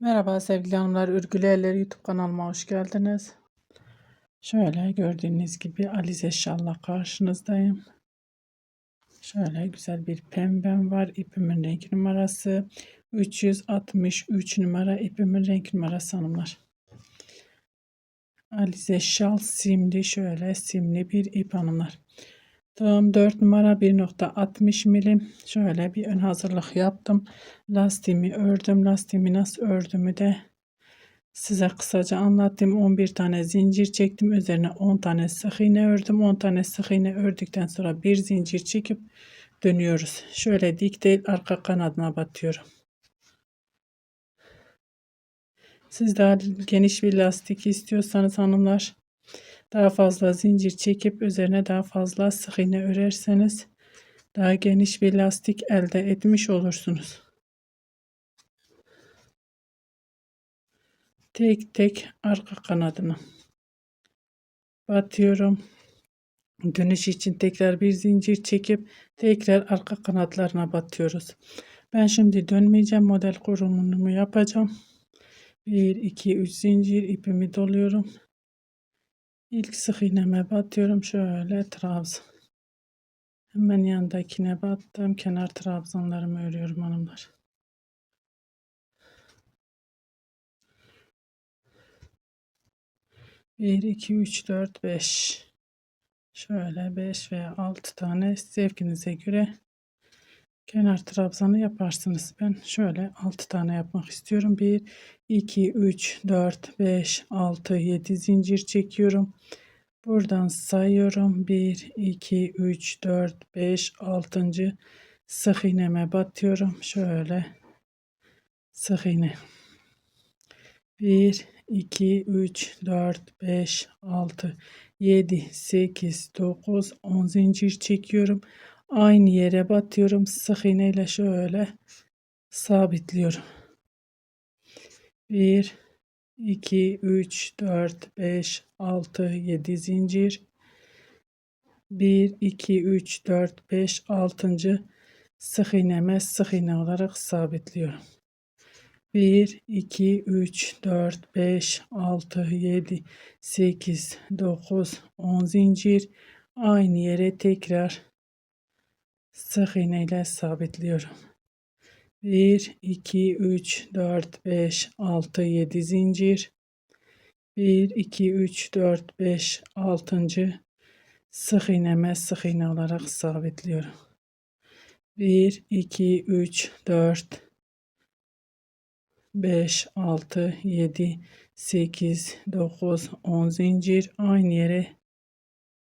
Merhaba sevgili hanımlar, Ürgülü Eller YouTube kanalıma hoş geldiniz. Şöyle gördüğünüz gibi Alize Şal'la karşınızdayım. Şöyle güzel bir pembem var. İpimin renk numarası 363 numara ipimin renk numarası hanımlar. Alize Şal simli şöyle simli bir ip hanımlar. Tığım 4 numara 1.60 milim. Şöyle bir ön hazırlık yaptım. Lastiğimi ördüm. Lastiğimi nasıl ördüğümü de size kısaca anlattım. 11 tane zincir çektim. Üzerine 10 tane sık iğne ördüm. 10 tane sık iğne ördükten sonra bir zincir çekip dönüyoruz. Şöyle dik değil arka kanadına batıyorum. Siz daha geniş bir lastik istiyorsanız hanımlar daha fazla zincir çekip üzerine daha fazla sık iğne örerseniz daha geniş bir lastik elde etmiş olursunuz. Tek tek arka kanadını batıyorum. Dönüş için tekrar bir zincir çekip tekrar arka kanatlarına batıyoruz. Ben şimdi dönmeyeceğim. Model kurulumu yapacağım. 1 2 3 zincir ipimi doluyorum. İlk sık iğneme batıyorum şöyle trabzan. Hemen yandakine battım. Kenar trabzanlarımı örüyorum hanımlar. Bir, iki, üç, dört, beş. Şöyle beş veya altı tane zevkinize göre kenar trabzanı yaparsınız. Ben şöyle altı tane yapmak istiyorum. Bir, iki, üç, dört, beş, altı, yedi zincir çekiyorum. Buradan sayıyorum. 1, 2, 3, 4, 5, 6. sık iğneme batıyorum. Şöyle sık iğne. 1, 2, 3, 4, 5, 6, 7, 8, 9, 10 zincir çekiyorum. Aynı yere batıyorum. Sık iğne ile şöyle sabitliyorum. 1, 2, 3, 4, 5, 6, 7 zincir. 1, 2, 3, 4, 5, 6. sık iğneme sık iğne olarak sabitliyorum. 1, 2, 3, 4, 5, 6, 7, 8, 9, 10 zincir. Aynı yere tekrar sık iğne ile sabitliyorum. 1, 2, 3, 4, 5, 6, 7 zincir. 1, 2, 3, 4, 5, 6. sık iğneme sık iğne olarak sabitliyorum. 1, 2, 3, 4, 5, 6, 7, 8, 9, 10 zincir aynı yere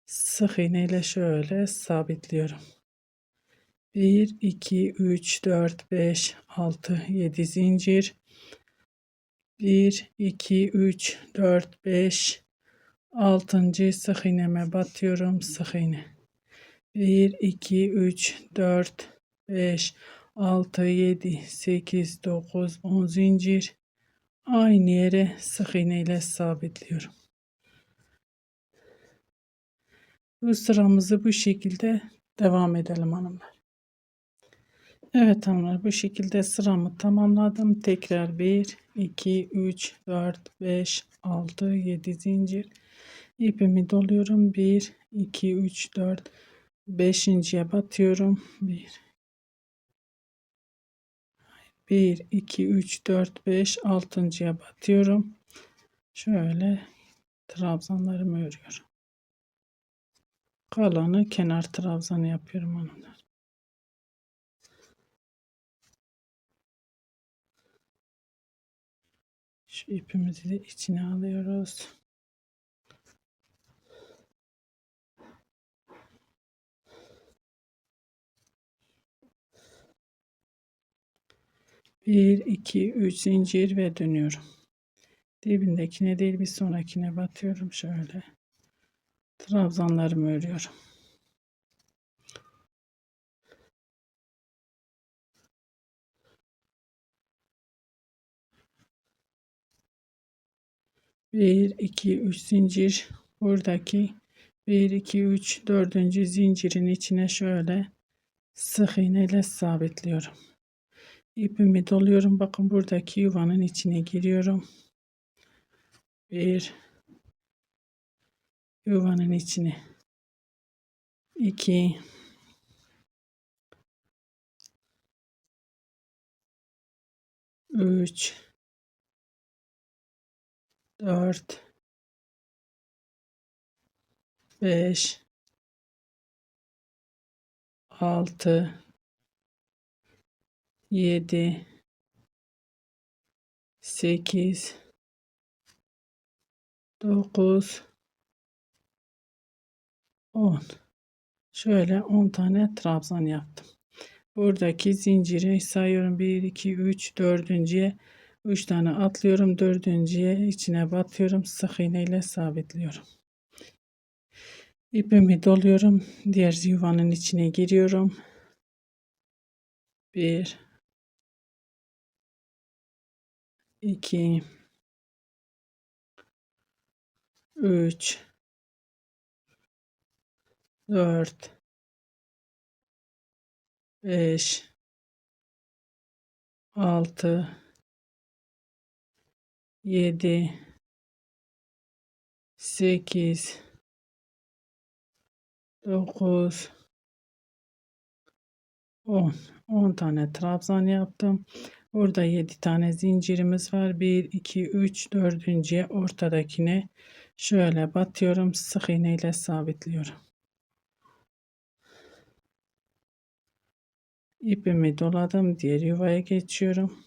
sık iğne ile şöyle sabitliyorum. 1, 2, 3, 4, 5, 6, 7 zincir. 1, 2, 3, 4, 5, 6. sık iğneme batıyorum. Sık iğne. 1, 2, 3, 4, 5, 6, 7, 8, 9, 10 zincir. Aynı yere sık iğne ile sabitliyorum. Bu sıramızı bu şekilde devam edelim hanımlar. Evet hanımlar bu şekilde sıramı tamamladım. Tekrar 1, 2, 3, 4, 5, 6, 7 zincir. ipimi doluyorum. 1, 2, 3, 4, 5.ye batıyorum. 1, 1, 2, 3, 4, 5, 6.ya batıyorum. Şöyle trabzanlarımı örüyorum. Kalanı kenar trabzanı yapıyorum hanımlar. İpimizi de içine alıyoruz. Bir, iki, üç zincir ve dönüyorum. Dibindekine değil bir sonrakine batıyorum şöyle. Trabzanlarımı örüyorum. Bir, iki, üç zincir. Buradaki bir, iki, üç, dördüncü zincirin içine şöyle sık iğne ile sabitliyorum. ipimi doluyorum. Bakın buradaki yuvanın içine giriyorum. Bir yuvanın içine. iki üç dört. Beş. Altı. Yedi. Sekiz. Dokuz. On. Şöyle on tane trabzan yaptım. Buradaki zinciri sayıyorum. 1 2 3 dördüncüye 3 tane atlıyorum dördüncüye içine batıyorum sık iğne ile sabitliyorum. İpimi doluyorum diğer yuvanın içine giriyorum. 1 2 3 4 5 6 7 8 9 10 10 tane trabzan yaptım. Burada 7 tane zincirimiz var. 1 2 3 dördüncüye ortadakine şöyle batıyorum. Sık iğne ile sabitliyorum. İpimi doladım. Diğer yuvaya geçiyorum.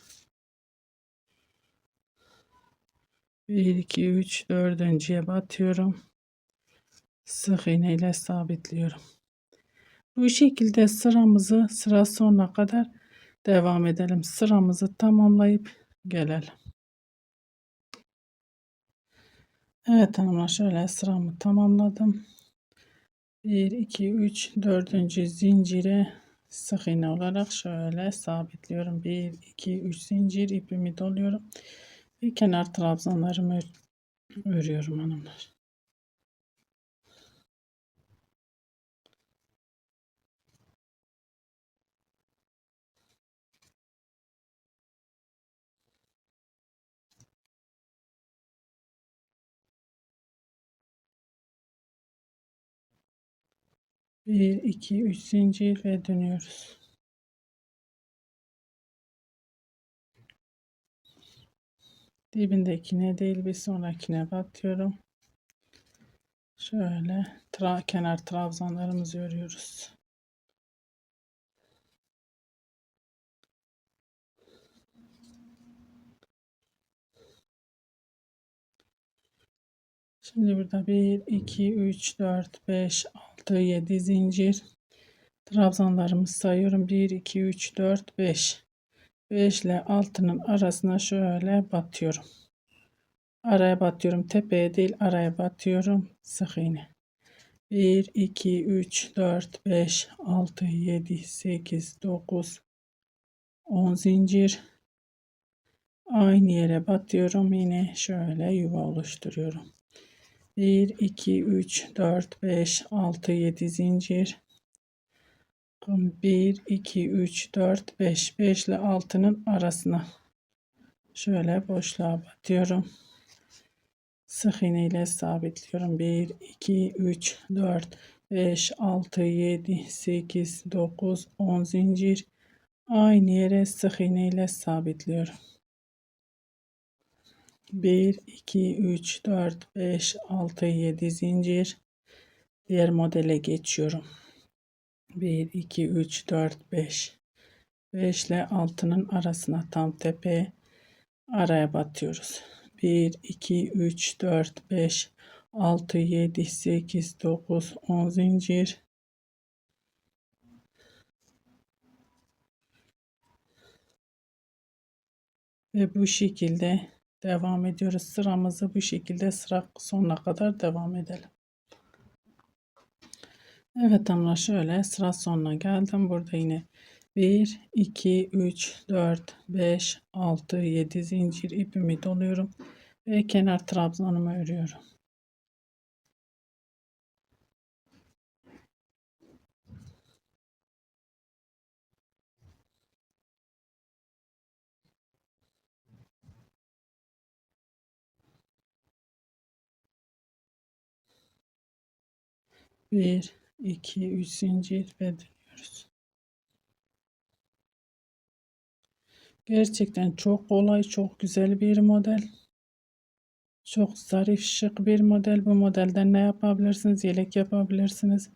1 2 3 dördüncüye batıyorum. Sık iğne ile sabitliyorum. Bu şekilde sıramızı sıra sonuna kadar devam edelim. Sıramızı tamamlayıp gelelim. Evet hanımlar şöyle sıramı tamamladım. 1 2 3 4. zincire sık iğne olarak şöyle sabitliyorum. 1 2 3 zincir ipimi doluyorum. Ve kenar trabzanlarımı örüyorum hanımlar. Bir, iki, üç zincir ve dönüyoruz. Dibindekine değil bir sonrakine batıyorum. Şöyle tra kenar trabzanlarımızı örüyoruz. Şimdi burada 1, 2, 3, 4, 5, 6, 7 zincir. Trabzanlarımızı sayıyorum. 1, 2, 3, 4, 5. 5 ile altının arasına şöyle batıyorum. Araya batıyorum. Tepeye değil araya batıyorum. Sık iğne. 1, 2, 3, 4, 5, 6, 7, 8, 9, 10 zincir. Aynı yere batıyorum. Yine şöyle yuva oluşturuyorum. 1, 2, 3, 4, 5, 6, 7 zincir. 1, 2, 3, 4, 5. 5 ile 6'nın arasına şöyle boşluğa batıyorum. Sık iğne ile sabitliyorum. 1, 2, 3, 4, 5, 6, 7, 8, 9, 10 zincir. Aynı yere sık iğne ile sabitliyorum. 1, 2, 3, 4, 5, 6, 7 zincir. Diğer modele geçiyorum. 1, 2, 3, 4, 5. 5 ile 6'nın arasına tam tepe araya batıyoruz. 1, 2, 3, 4, 5, 6, 7, 8, 9, 10 zincir. Ve bu şekilde devam ediyoruz. Sıramızı bu şekilde sıra sonuna kadar devam edelim. Evet hanımlar şöyle sıra sonuna geldim. Burada yine 1, 2, 3, 4, 5, 6, 7 zincir ipimi doluyorum. Ve kenar trabzanımı örüyorum. Bir, iki, üç zincir ve dönüyoruz. Gerçekten çok kolay, çok güzel bir model. Çok zarif, şık bir model. Bu modelden ne yapabilirsiniz? Yelek yapabilirsiniz.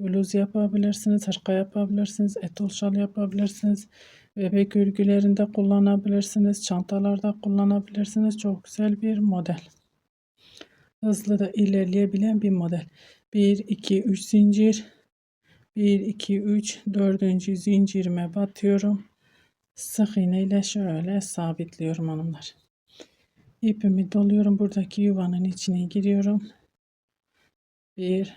Bluz yapabilirsiniz. Hırka yapabilirsiniz. Etol şal yapabilirsiniz. Bebek örgülerinde kullanabilirsiniz. Çantalarda kullanabilirsiniz. Çok güzel bir model. Hızlı da ilerleyebilen bir model. 1, 2, 3 zincir. 1, 2, 3, 4. zincirime batıyorum. Sık iğne ile şöyle sabitliyorum hanımlar. İpimi doluyorum. Buradaki yuvanın içine giriyorum. 1,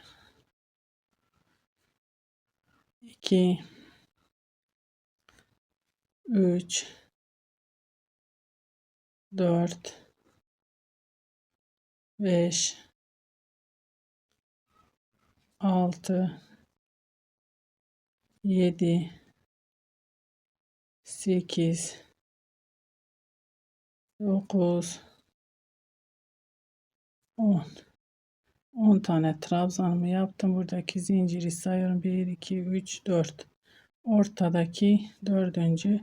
2, 3, 4, 5, 6, 7, 8, 9, 10. 10 tane trabzanımı yaptım. Buradaki zinciri sayıyorum. 1, 2, 3, 4. Ortadaki dördüncü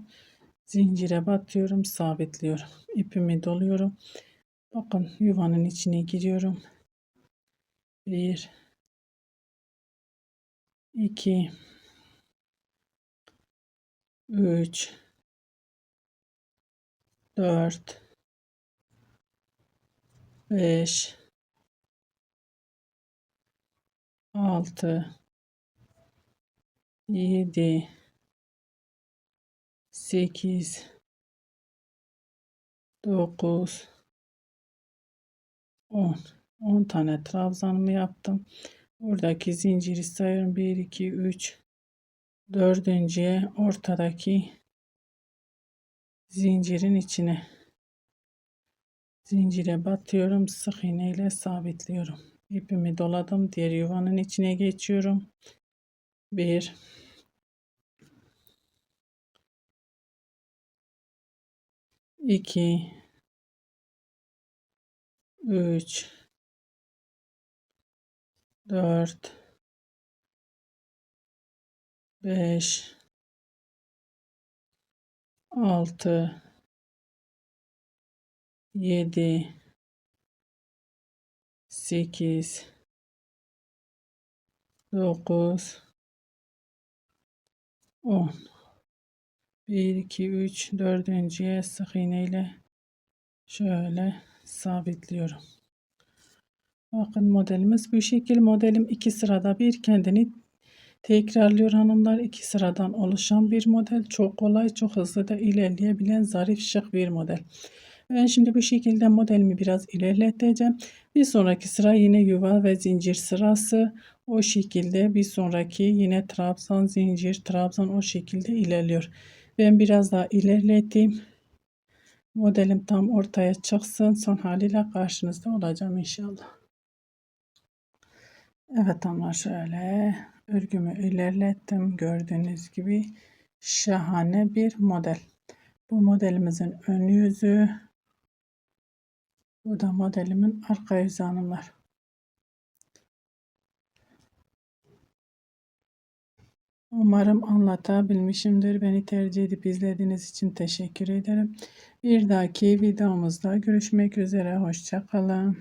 zincire batıyorum. Sabitliyorum. İpimi doluyorum. Bakın yuvanın içine giriyorum. 1, 2, 3, 4, 5, 6, 7, 8, 9, 10. 10 tane trabzanımı yaptım. Buradaki zinciri sayıyorum. 1, 2, 3, dördüncüye ortadaki zincirin içine zincire batıyorum. Sık iğne ile sabitliyorum. İpimi doladım. Diğer yuvanın içine geçiyorum. 1 2 3 4 5 6 7 8 9 10 1 2 3 dördüncüye sık iğne ile şöyle sabitliyorum. Bakın modelimiz bu şekil. Modelim iki sırada bir kendini tekrarlıyor hanımlar. iki sıradan oluşan bir model. Çok kolay, çok hızlı da ilerleyebilen zarif şık bir model. Ben şimdi bu şekilde modelimi biraz ilerleteceğim. Bir sonraki sıra yine yuva ve zincir sırası. O şekilde bir sonraki yine trabzan zincir trabzan o şekilde ilerliyor. Ben biraz daha ilerleteyim. Modelim tam ortaya çıksın. Son haliyle karşınızda olacağım inşallah. Evet ama şöyle örgümü ilerlettim. Gördüğünüz gibi şahane bir model. Bu modelimizin ön yüzü. Bu da modelimin arka yüzü hanımlar. Umarım anlatabilmişimdir. Beni tercih edip izlediğiniz için teşekkür ederim. Bir dahaki videomuzda görüşmek üzere. Hoşçakalın.